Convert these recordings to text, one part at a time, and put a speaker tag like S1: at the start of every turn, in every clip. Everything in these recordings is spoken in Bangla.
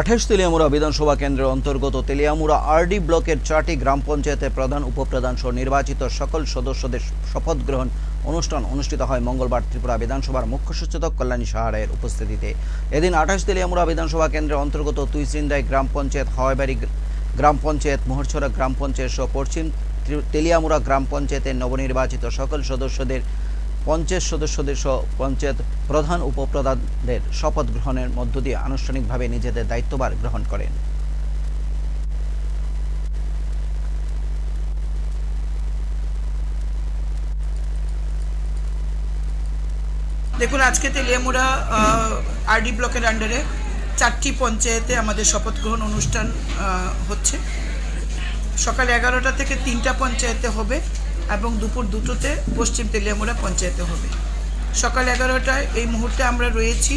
S1: আঠাশ তেলিয়ামুড়া বিধানসভা কেন্দ্রের অন্তর্গত তেলিয়ামুড়া আরডি ব্লকের চারটি গ্রাম পঞ্চায়েতের প্রধান উপপ্রধান সহ নির্বাচিত সকল সদস্যদের শপথ গ্রহণ অনুষ্ঠান অনুষ্ঠিত হয় মঙ্গলবার ত্রিপুরা বিধানসভার মুখ্য সচেতক কল্যাণী সাহারায়ের উপস্থিতিতে। এদিন আঠাশ তেলিয়ামুড়া বিধানসভা কেন্দ্রের অন্তর্গত তুইসিন্দাই গ্রাম পঞ্চায়েত, হাওয়াইবাড়ি গ্রাম পঞ্চায়েত, মোহরছড়া গ্রাম পঞ্চায়েত সহ পশ্চিম তেলিয়ামুড়া গ্রাম পঞ্চায়েতের নবনির্বাচিত সকল সদস্যদের পঞ্চায়েত সদস্যদের সহ পঞ্চায়েত প্রধান উপপ্রধানদের শপথ গ্রহণের মধ্য দিয়ে আনুষ্ঠানিকভাবে নিজেদের দায়িত্বভার গ্রহণ করেন।
S2: দেখুন, আজকে তেলিয়ামুড়া আরডি ব্লকের আন্ডারে চারটি পঞ্চায়েতে আমাদের শপথ গ্রহণ অনুষ্ঠান হচ্ছে। সকাল এগারোটা থেকে তিনটা পঞ্চায়েতে হবে। এবং দুপুর দুটোতে পশ্চিম তেলিয়ামুড়া পঞ্চায়েতে হবে। সকাল এগারোটায় এই মুহূর্তে আমরা রয়েছি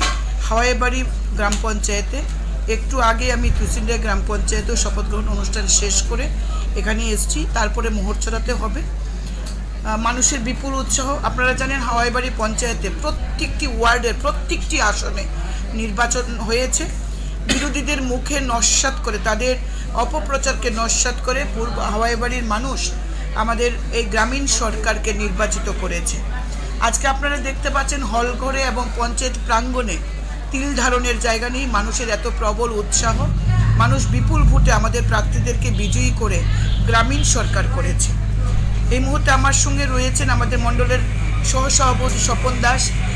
S2: হাওয়াইবাড়ি গ্রাম পঞ্চায়েতে। একটু আগে আমি তুসিন্ডিয়া গ্রাম পঞ্চায়েতেও শপথ গ্রহণ অনুষ্ঠান শেষ করে এখানে এসেছি। তারপরে মোহরছড়াতে হবে। মানুষের বিপুল উৎসাহ। আপনারা জানেন হাওয়াইবাড়ি পঞ্চায়েতে প্রত্যেকটি ওয়ার্ডের প্রত্যেকটি আসনে নির্বাচন হয়েছে। বিরোধীদের মুখে নস্বাত করে, তাদের অপপ্রচারকে নস্বাত করে পূর্ব হাওয়াইবাড়ির মানুষ আমাদের এই গ্রামীণ সরকারকে নির্বাচিত করেছে। আজকে আপনারা দেখতে পাচ্ছেন হলঘরে এবং পঞ্চায়েত প্রাঙ্গণে তিল ধারণের জায়গা নেই, মানুষের এত প্রবল উৎসাহ। মানুষ বিপুল ভোটে আমাদের প্রার্থীদেরকে বিজয়ী করে গ্রামীণ সরকার করেছে। এই মুহূর্তে আমার সঙ্গে রয়েছেন আমাদের মণ্ডলের সহসভাপতি স্বপন দাস।